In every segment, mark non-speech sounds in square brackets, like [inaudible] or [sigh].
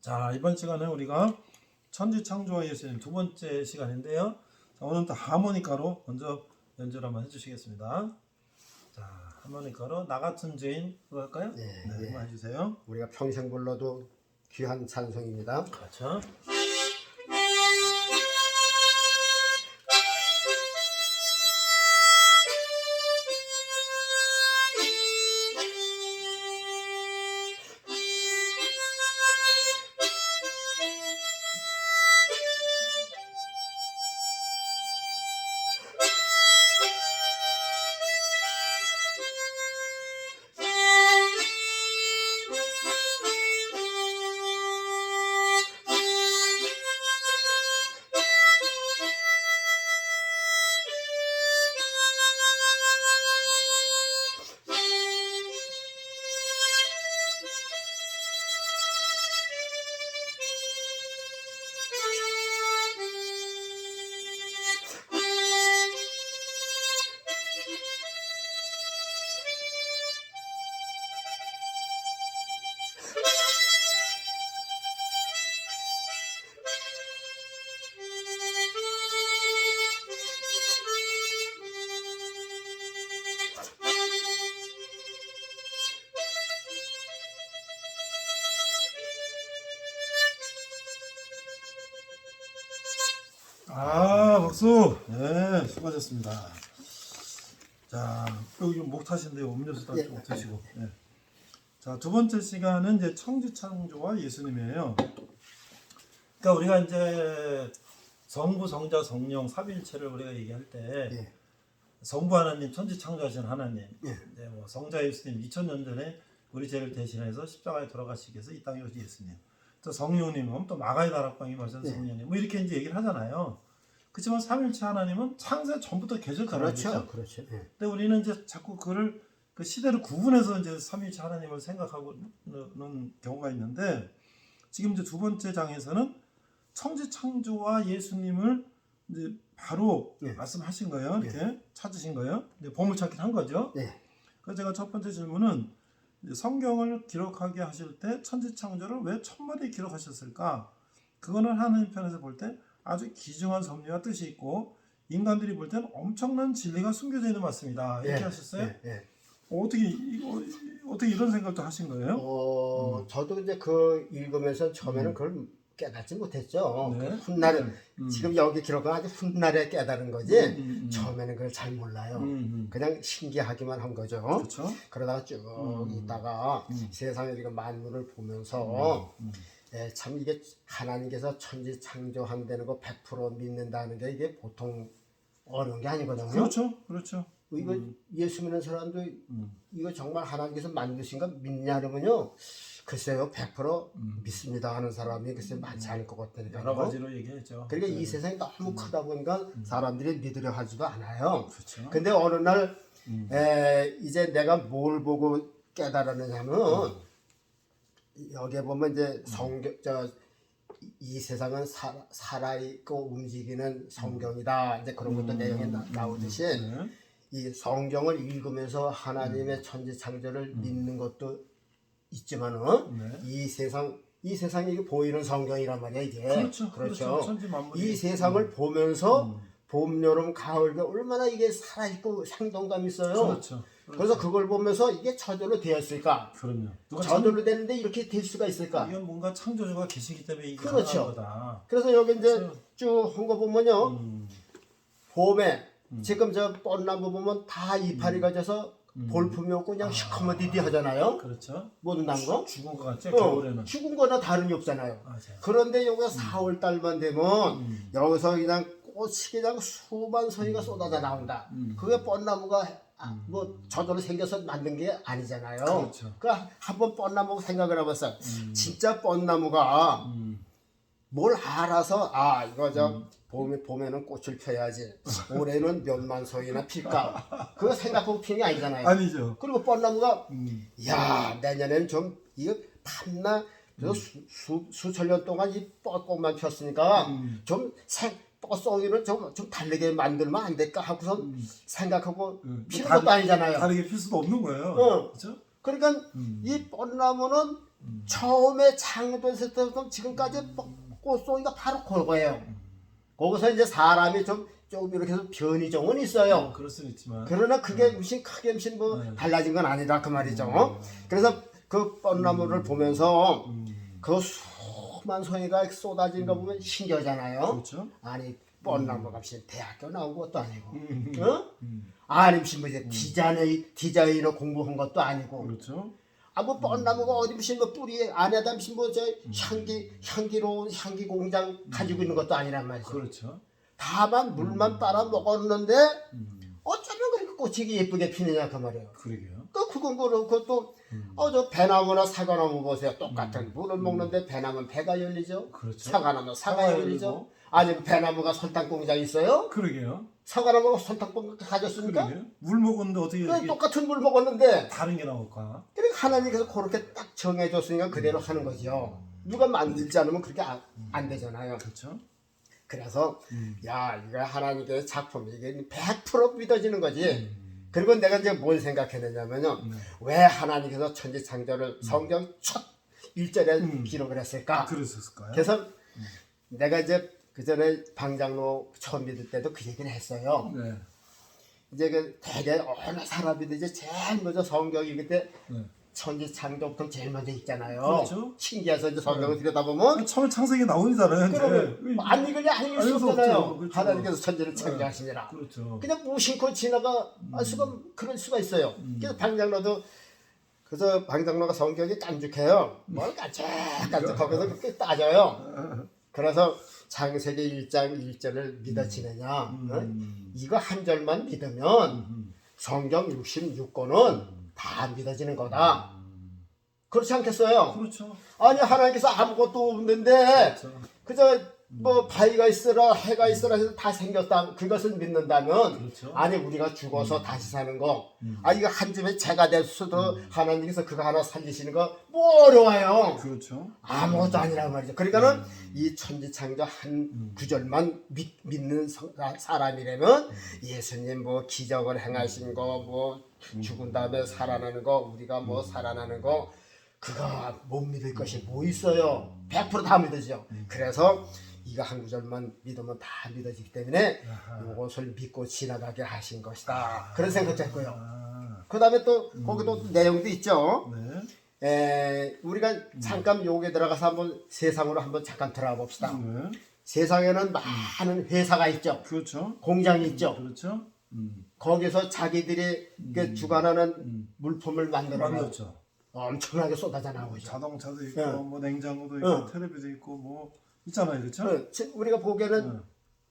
자 이번 시간에 우리가 천지 창조와 예수님 두 번째 시간인데요. 자, 오늘 또 하모니카로 먼저 연주를 한번 해주시겠습니다. 자 하모니카로 나 같은 죄인 할까요? 네, 네, 예. 한번 해주세요. 우리가 평생 불러도 귀한 찬송입니다. 그렇죠. 아 박수. 네 수고하셨습니다. 자 여기 목 타신데요. 음료수 예. 따좀 드시고. 네. 자 두 번째 시간은 이제 청지창조와 예수님이에요. 그러니까 우리가 이제 성부, 성자, 성령 삼일체를 우리가 얘기할 때 예. 성부 하나님, 천지 창조하신 하나님, 예. 이제 뭐 성자 예수님 2000년 전에 우리 죄를 대신해서 십자가에 돌아가시기 위해서 이 땅에 오신 예수님. 또 성령님은 또 마가의 다락방에 마신 예. 성령님. 뭐 이렇게 이제 얘기를 하잖아요. 그렇지만 삼일체 하나님은 창세 전부터 계셨잖아요. 그렇죠, 그렇죠. 예. 근데 우리는 이제 자꾸 그를 그 시대를 구분해서 이제 삼위일체 하나님을 생각하고는 경우가 있는데 지금 이제 두 번째 장에서는 청지 창조와 예수님을 이제 바로 네. 말씀하신 거예요. 이렇게 찾으신 거예요. 이제 보물 찾기를 한 거죠. 네. 그래서 제가 첫 번째 질문은 성경을 기록하게 하실 때 천지 창조를 왜 천마디 기록하셨을까? 그거는 하나님 편에서 볼 때 아주 기중한 섭리와 뜻이 있고 인간들이 볼 때는 엄청난 진리가 숨겨져 있는 말씀이다. 이렇게 예, 하셨어요. 예, 예. 어, 어떻게 이거 어떻게 이런 생각도 하신 거예요? 어, 저도 이제 그 읽으면서 처음에는 그걸 깨닫지 못했죠. 네. 그 훗날에 음. 지금 여기 기록은 아주 훗날에 깨달은 거지. 음, 음, 음. 처음에는 그걸 잘 몰라요. 음, 음. 그냥 신기하기만 한 거죠. 그렇죠. 그러다가 쭉 음. 있다가 음. 세상에 이거 만물을 보면서 음. 예, 참 이게 하나님께서 천지 창조한다는 거 100% 믿는다는 게 이게 보통 어려운 게 아니거든요. 그렇죠. 그렇죠. 이거 음. 예수 믿는 사람도 음. 이거 정말 하나님께서 만드신 거 믿냐면요. 글쎄요, 100% 음. 믿습니다 하는 사람이 글쎄 많지 않을 것 같다니까요. 여러 가지로 얘기했죠. 그러니까 네. 이 세상이 너무 크다 보니까 사람들이 믿으려 하지도 않아요. 그렇죠. 근데 어느 날 음. 에, 이제 내가 뭘 보고 깨달았느냐면 여기에 보면 이제 성경 저 이 세상은 사, 살아있고 움직이는 성경이다. 이제 그런 것도 음. 내용에 나, 나오듯이 네. 이 성경을 읽으면서 하나님의 천지 창조를 믿는 것도 있지만은 네. 이 세상 이 세상이 이게 보이는 성경이란 말이야 이게 그렇죠. 그렇죠. 천지 만물이 이 세상을 보면서 음. 봄 여름 가을 게 얼마나 이게 살아있고 생동감 있어요 그렇죠. 그래서 그걸 보면서 이게 저절로 되었을까 그럼요. 누가 창, 저절로 되는데 이렇게 될 수가 있을까 이건 뭔가 창조주가 계시기 때문에 이게 그렇죠. 거다. 그래서 여기 이제 그렇죠. 쭉한 거 보면요 음. 봄에 지금 저 뻔나무 보면 다 이파리 음. 가져서 볼품이 없고 그냥 시커멓디디 하잖아요 그렇죠. 모든 난 거. 죽은 거 같죠? 어, 겨울에는. 죽은 거나 다름이 없잖아요. 맞아요. 그런데 여기 4월 달만 되면 음. 여기서 그냥 꽃이 그냥 수만 서리가 쏟아져 나온다. 음. 그게 뻔나무가 아, 뭐 저절로 생겨서 만든 게 아니잖아요. 그렇죠. 그러니까 한번 뻔나무 생각을 해봤어요. 음. 진짜 뻔나무가 음. 뭘 알아서 아 이거 저 봄에 봄에는 꽃을 펴야지 올해는 몇만 송이나 필까 그거 생각하고 피는 게 아니잖아요. 아니죠. 그리고 뻔나무가 음. 야 내년엔 좀 이거 탐나 저 수, 수, 수 천 년 동안 이 뻐꽃만 폈으니까 음. 좀 생, 뻐송이를 좀, 좀 다르게 만들면 안 될까 하고서 음. 생각하고 음. 피는 다르- 것도 아니잖아요. 다르게 필 수도 없는 거예요. 어. 그렇죠? 그러니까 음. 이 뻔나무는 처음에 창조됐을 때부터 지금까지 꽃송이가 바로 그거예요. 거기서 이제 사람이 좀 조금 이렇게 해서 변이종은 있어요. 그럴 수는 있지만 그러나 그게 무슨 크게 무슨 뭐 네. 달라진 건 아니다 그 말이죠. 그래서 그 뻔나무를 보면서 음, 그 수만 송이가 쏟아진 거 보면 신기하잖아요. 그렇죠. 아니 뻔나무가 무슨 대학교 나온 것도 아니고, 음, 어? 아니 무슨 뭐 이제 디자인 디자인을 공부한 것도 아니고, 그렇죠. 아뭐 뻔나무가 어디 무슨 뭐 뿌리 안에다 무슨 뭐저 향기 향기로운 향기 공장 가지고 있는 것도 아니란 말이죠. 그렇죠. 다만 물만 빨아 먹었는데 음, 어쩌면 그렇게 꽃이 예쁘게 피느냐 그 말이에요. 그러게요. 또 그건 그렇고 또 음. 어저 배나무나 사과나무 보세요. 똑같은 물을 먹는데 배나무는 배가 열리죠. 그렇죠. 사과나무 사과가 열리죠. 열리고. 아니면 배나무가 설탕 공장 있어요? 그러게요. 설탕 공장 가졌습니까? 그러게요. 물 먹었는데 어떻게 그냥 이게 똑같은 물 먹었는데 다른 게 나올까? 그러니까 하나님께서 그렇게 딱 정해줬으니까 그대로 하는 거죠. 누가 만들지 않으면 그렇게 안, 안 되잖아요. 그렇죠. 그래서 음. 야 이거 하나님께서 작품 이게 100% 믿어지는 거지. 음. 그리고 내가 이제 뭘 생각했느냐면요. 네. 왜 하나님께서 천지 창조를 성경 첫 1절에 음. 기록을 했을까? 그랬었을까요? 그래서 내가 이제 그 전에 방장로 처음 믿을 때도 그 얘기를 했어요. 네. 이제 그 되게 어느 사람이든 이제 제일 먼저 성경이 그때 네. 천지 창조부터 제일 먼저 있잖아요. 그렇죠. 신기해서 이제 성경을 들여다보면 처음에 창세기 나오잖아요. 그러면 이제. 뭐안 읽으냐 안 읽을 알수수 없잖아요. 그렇죠. 하나님께서 천지를 창조하시니라. 그렇죠. 그냥 무심코 지나가 알 수가 그럴 수가 있어요. 음. 그래서 방장로도 그래서 방장로가 성격이 깐죽해요. 뭘 깐죽깐죽 거기서 그렇게 따져요. [laughs] 그래서 창세기 1장 1절을 믿어지느냐? 어? 음. 이거 한 절만 믿으면 음. 성경 66권은 다 믿어지는 거다. 그렇지 않겠어요? 그렇죠. 아니 하나님께서 아무것도 없는데 그렇죠. 그저 뭐 바위가 있으라 해가 있으라 해서 다 생겼다 그것을 믿는다면 그렇죠. 아니 우리가 죽어서 다시 사는 거, 음. 아 이거 한 집에 재가 될 수도 하나님께서 그거 하나 살리시는 거 뭐 어려워요. 그렇죠. 아무것도 아니란 말이죠. 그러니까는 음. 이 천지창조 한 구절만 믿, 믿는 성- 사람이라면 음. 예수님 뭐 기적을 행하신 거, 뭐 죽은 다음에 살아나는 거, 우리가 음. 뭐 살아나는 거 그거 못 믿을 것이 뭐 있어요. 100%다 믿어지죠. 음. 그래서 이거 한 구절만 믿으면 다 믿어지기 때문에 아하. 이것을 믿고 지나가게 하신 것이다. 그런 생각도 했고요. 아, 그 다음에 또 거기도 내용도 있죠. 네. 에, 우리가 잠깐 요게 들어가서 한번 세상으로 한번 잠깐 들어가 봅시다. 네. 세상에는 많은 회사가 있죠. 그렇죠. 공장이 있죠. 그렇죠. 음. 거기서 자기들이 그 주관하는 음. 물품을 만들어 만들었죠. 엄청나게 쏟아져 나오죠. 자동차도 있고 네. 뭐 냉장고도 있고 네. 텔레비도 있고 뭐 있잖아요. 그렇죠? 그, 지- 우리가 보기에는 네.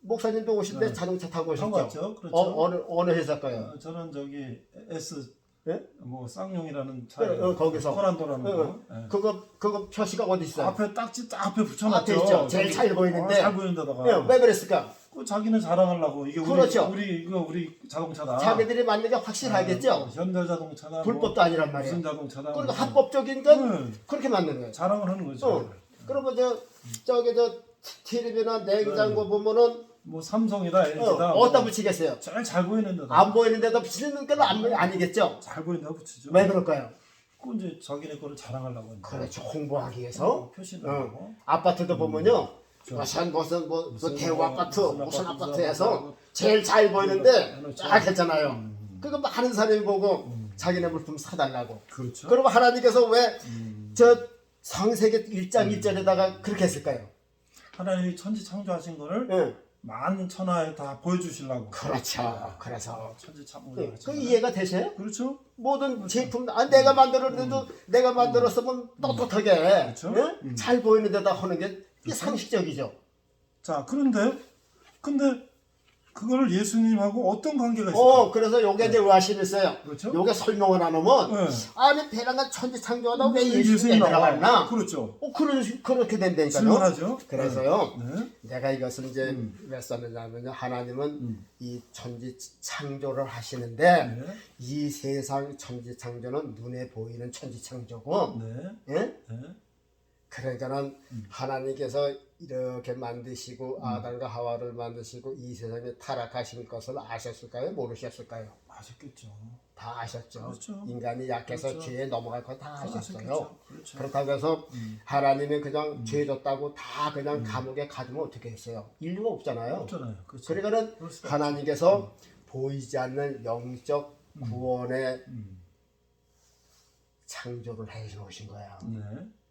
목사님도 오실 때 네. 자동차 타고 오셨죠. 타고 왔죠. 그렇죠. 어, 어느 어느 회사일까요? 어, 저는 저기 S 네? 뭐 쌍용이라는 차 네, 어, 거기서. 코란도라는 네, 거 네. 그거 그거 표시가 어디 있어요? 앞에 딱지 딱 앞에 붙여놨죠. 있죠. 제일 잘 보이는데. 어, 잘 데다가. 네, 왜 그랬을까? 그 자기는 자랑하려고 이게 그렇죠. 우리 우리 이거 우리 자동차다. 자기들이 만든 게 확실하겠죠. 어, 현대 자동차나 불법도 아니란 말이야. 무슨 자동차다. 그러니까 뭐 합법적인 건 응. 그렇게 만드는 거예요. 자랑을 하는 거죠. 어. 그러면 저 저기 저 TV나 냉장고 보면은 뭐 삼성이다 어, LG다. 어디다 붙이겠어요? 제일 잘 보이는 데다. 안 보이는 데다 붙이는 건 안, 아니겠죠? 잘 데다 붙이죠. 왜 그럴까요? 그 이제 자기네 거를 자랑하려고 하니까. 그렇죠. 홍보하기 위해서. 어, 표시도 어. 하고. 아파트도 보면요. 저- 무슨 무슨 뭐 무슨 대우 뭐, 아파트 무슨 무슨 아파트, 아파트에서 제일 잘 보이는데 해놓죠. 쫙 했잖아요. 음. 그거 많은 사람이 보고 자기네 물품 사달라고. 그렇죠. 그러면 하나님께서 왜 음. 저 성세기 1장 1절에다가 그렇게 했을까요? 하나님이 천지 창조하신 거를 예. 만 천하에 다 보여주시려고. 그렇죠. 그래서 천지 그, 창조를 그 이해가 되세요? 그렇죠. 모든 제품 아 내가 만들었는데도 내가 만들었으면 떳떳하게 그렇죠. 예? 음. 잘 보이는 데다 하는 게 이게 그렇죠. 상식적이죠. 자 그런데 근데 그거를 예수님하고 어떤 관계가 있을까? 어 그래서 요게 이제 의아심이 있어요. 그렇죠. 요게 설명을 안 하면 네. 아니 배랑간 천지 창조하다 왜 예수님 예수님이 나와? 들어갔나? 그렇죠. 어 그런 그렇게 된다니까요. 질문하죠. 그래서요. 네. 내가 이것을 이제 음. 왜 썼느냐면요. 하나님은 음. 이 천지 창조를 하시는데 네. 이 세상 천지 창조는 눈에 보이는 천지 창조고, 네. 예? 네. 그러니까는 음. 하나님께서 이렇게 만드시고 아담과 하와를 만드시고 이 세상에 타락하신 것을 아셨을까요? 모르셨을까요? 아, 아셨겠죠. 다 아셨죠. 그렇죠. 인간이 약해서 그렇죠. 죄에 넘어갈 거 다 아셨어요. 아셨겠죠. 그렇죠. 그렇다고 해서 음. 하나님이 그냥 죄 졌다고 다 그냥 감옥에 가두면 어떻게 했어요? 인류가 없잖아요. 없잖아요. 그렇죠. 그러니까는 하나님께서 보이지 않는 영적 구원의 음. 창조를 해 놓으신 거야. 네.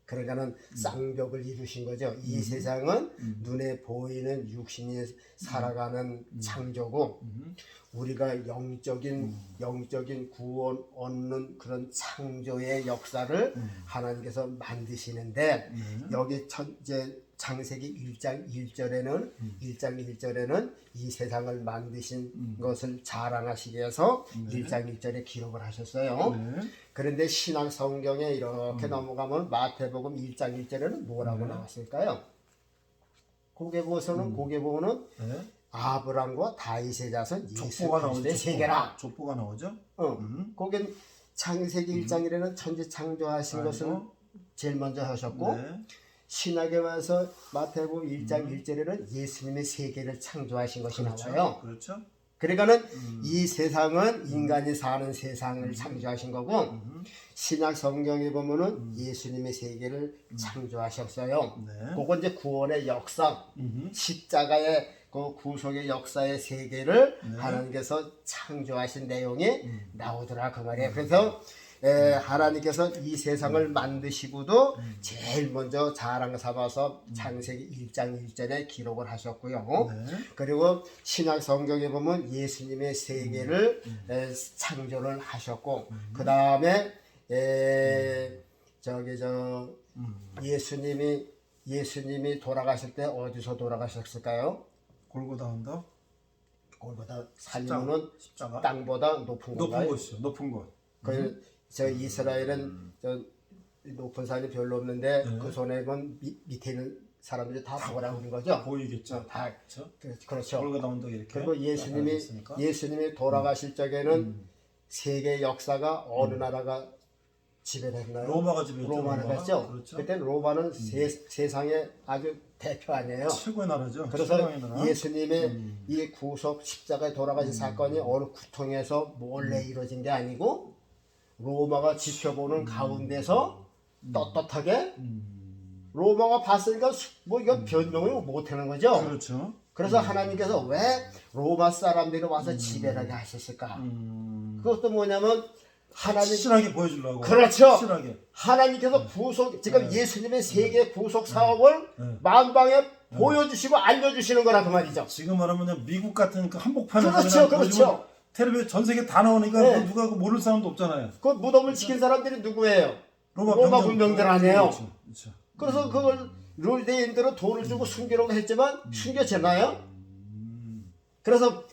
그러니까는 쌍벽을 이루신 거죠. 이 세상은 눈에 보이는 육신이 살아가는 창조고 음. 우리가 영적인 영적인 구원 얻는 그런 창조의 역사를 하나님께서 만드시는데 네. 여기 첫 이제 창세기 1장 1절에는 1장 1절에는 이 세상을 만드신 것을 자랑하시기 위해서 1장 1절에 기록을 하셨어요. 네. 그런데 신약 성경에 이렇게 넘어가면 마태복음 1장 1절에는 뭐라고 나왔을까요? 고개 보서는 고개 보는 네. 아브람과 다윗의 자손 예수 족보가 나오죠. 그리스도의 세계라. 족보가 나오죠. 어. 음. 거긴 창세기 1장이라는 천지 창조하신 아이고. 것을 제일 먼저 하셨고 네. 신학에 와서 마태복음 1장 1절에는 예수님의 세계를 창조하신 것이 그렇죠. 나와요. 그렇죠. 그러니까는 음. 이 세상은 인간이 사는 세상을 창조하신 거고 음. 신약 성경에 보면은 예수님의 세계를 창조하셨어요. 네. 그건 이제 구원의 역사, 음. 십자가의 그 구속의 역사의 세계를 네. 하나님께서 창조하신 내용이 음. 나오더라 그 말이에요. 그래서 에, 하나님께서 이 음. 세상을 만드시고도 제일 먼저 자랑 삼아서 창세기 1장 1절에 기록을 하셨고요. 네. 그리고 신약 성경에 보면 예수님의 세계를 음. 에, 창조를 하셨고 그 다음에 저기 저 음. 예수님이 예수님이 돌아가실 때 어디서 돌아가셨을까요? 골고다 언덕 살림은 십자가 땅보다 높은 높은? 곳이요. 높은 곳. 그, 저 이스라엘은 저 높은 산이 별로 없는데 네. 그 손에 본 밑- 밑에 있는 사람들이 다 보라고 하는 거죠. 보이겠죠. 다 그렇죠. 그- 그렇죠. 골고다 언덕 이렇게. 그리고 예수님이. 예수님이 돌아가실 적에는 음. 세계 역사가 어느 나라가 지배를 했나요? 로마가 지배했죠. 로마를 로마가. 했죠. 그렇죠. 그때 로마는 세, 세상의 아주 대표 아니에요. 최고의 나라죠. 그래서 최강의 나라. 예수님의 음. 이 구속 십자가에 돌아가신 사건이 어느 구통에서 몰래 음. 이루어진 게 아니고 로마가 지켜보는 가운데서 떳떳하게 음. 로마가 봤으니까 수- 뭐 이건 변명을 못하는 거죠. 그렇죠. 그래서 하나님께서 왜 로마 사람들이 와서 지배를 하게 하셨을까? 음. 그것도 뭐냐면 하나님 확실하게 보여주려고. 그렇죠. 확실하게. 하나님께서 구속 지금 예수님의 세계 구속 사업을 네. 만방에 보여주시고 알려주시는 거라 그 말이죠. 지금 말하면 미국 같은 그 한복판에 그렇죠, 그렇죠. 텔레비전 전 세계 다 나오니까 네. 누가 그 모를 사람도 없잖아요. 그 무덤을 지킨 사람들이 누구예요? 로마, 로마 군병들 아니에요. 그렇죠. 그렇죠. 그래서 그걸 룰대인들은 돈을 주고 숨기려고 했지만 숨겨졌나요? 그래서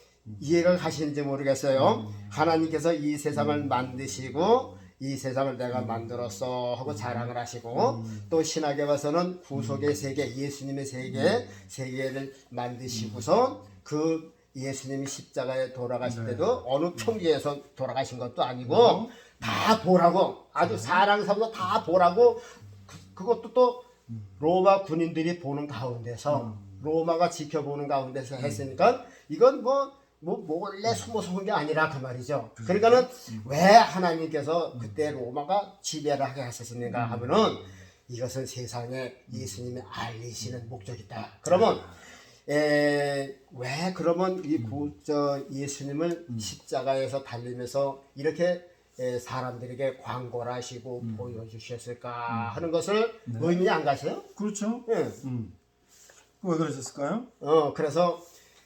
이해가 가시는지 모르겠어요. 하나님께서 이 세상을 만드시고 이 세상을 내가 만들었어 하고 자랑을 하시고 또 신학에 와서는 구속의 세계, 예수님의 세계, 세계를 만드시고서 그 예수님이 십자가에 돌아가실 때도 어느 평지에서 돌아가신 것도 아니고 다 보라고 아주 사랑 삼아 다 보라고 그, 그것도 또 로마 군인들이 보는 가운데서 로마가 지켜보는 가운데서 했으니까 이건 뭐, 뭐 몰래 숨어서 온 게 아니라 그 말이죠. 그러니까는 왜 하나님께서 그때 로마가 지배를 하게 하셨습니까? 하면은 이것은 세상에 예수님이 알리시는 목적이다. 그러면 에, 왜 그러면 이 구, 저 예수님을 십자가에서 달리면서 이렇게 에, 사람들에게 광고를 하시고 보여주셨을까 하는 것을 의미 안 가세요? 그렇죠. 예. 음. 왜 그러셨을까요? 어, 그래서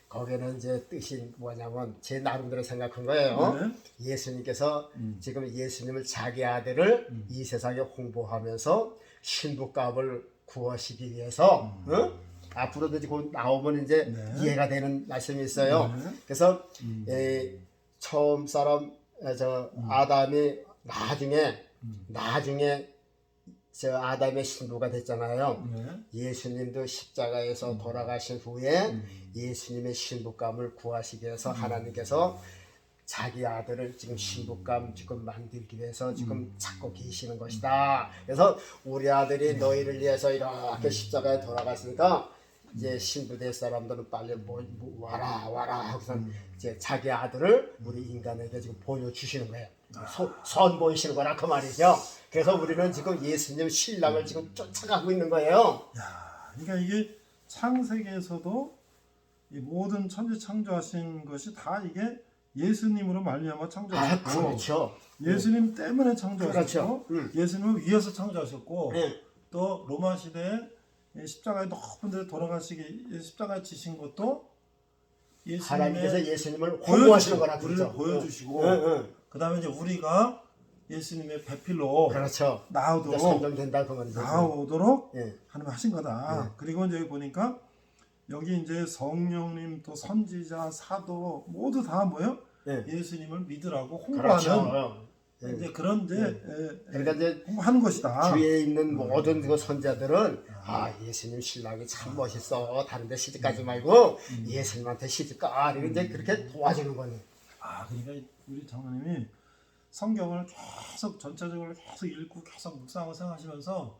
거기는 이제 뜻이 뭐냐면 제 나름대로 생각한 거예요. 네. 예수님께서 지금 예수님을 자기 아들을 이 세상에 홍보하면서 신부값을 구하시기 위해서 어? 앞으로도 이제 곧 나오면 이제 네. 이해가 되는 말씀이 있어요. 네. 그래서 에, 처음 사람 에, 저 아담이 나중에 나중에 저 아담의 신부가 됐잖아요. 네. 예수님도 십자가에서 돌아가신 후에 예수님의 신부감을 구하시기 위해서 하나님께서 자기 아들을 지금 신부감 지금 만들기 위해서 지금 찾고 계시는 것이다. 그래서 우리 아들이 너희를 위해서 이렇게 십자가에 돌아갔으니까 이제 신부대 사람들은 빨리 뭐, 뭐 와라 와라 하고서 이제 자기 아들을 우리 인간에게 지금 보여주시는 거예요. 소- 선보이시는 거라 그 말이죠. 그래서 우리는 지금 예수님 신랑을 지금 쫓아가고 있는 거예요. 야, 그러니까 이게 창세기에서도 이 모든 천지 창조하신 것이 다 이게 예수님으로 말미암아 아 창조하셨고 그렇죠. 예수님 때문에 창조하셨고 그렇죠. 음. 예수님을 위해서 창조하셨고 네. 또 로마 시대에 이 십자가에 높은 데 돌아가시기 이 십자가에 지신 것도 하나님께서 예수님을 보여주시고, 홍보하시는 거라 우리를 그렇죠. 보여주시고 응, 응. 그다음에 이제 우리가 예수님의 배필로 그렇죠. 나오도록 선정된다 그 말이죠. 나오도록 예. 하나님 하신 거다. 네. 그리고 이제 여기 보니까 여기 이제 성령님 또 선지자 사도 모두 다 뭐요? 예. 예수님을 믿으라고 홍보하는 그렇죠. 예. 이제 그런 이제 네. 에, 에, 그러니까 이제 홍보하는 것이다. 주위에 있는 모든 그 선자들은 아 예수님 신랑이 참 멋있어 다른데 시집 가지 말고 예수님한테 시집 가 이렇게 이제 그렇게 도와주는 거예요. 아 그러니까 우리 장로님이 성경을 계속 전체적으로 계속 읽고 계속 묵상하고 생각하시면서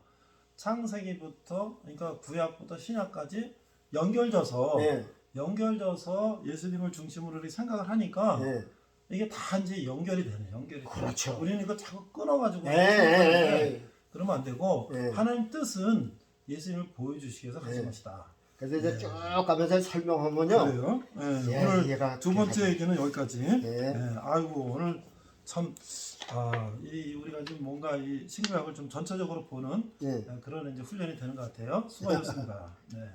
창세기부터 그러니까 구약부터 신약까지 연결져서 예, 연결져서 예수님을 중심으로 이렇게 생각을 하니까 예. 이게 다 이제 연결이 되네 연결이 돼. 그렇죠. 우리는 이거 자꾸 끊어가지고 예, 예, 예. 그러면 안 되고 예. 하나님 뜻은 예수님을 보여주시기 위해서 하신 예. 것이다. 그래서 이제 쭉 가면서 설명하면요. 그래요. 예, 예, 오늘 이해가 두 번째 얘기는 여기까지. 예. 예, 아이고 오늘 참 아, 이 우리가 지금 뭔가 이 신구약을 좀 전체적으로 보는 예. 예, 그런 이제 훈련이 되는 것 같아요. 수고하셨습니다. [laughs] 네.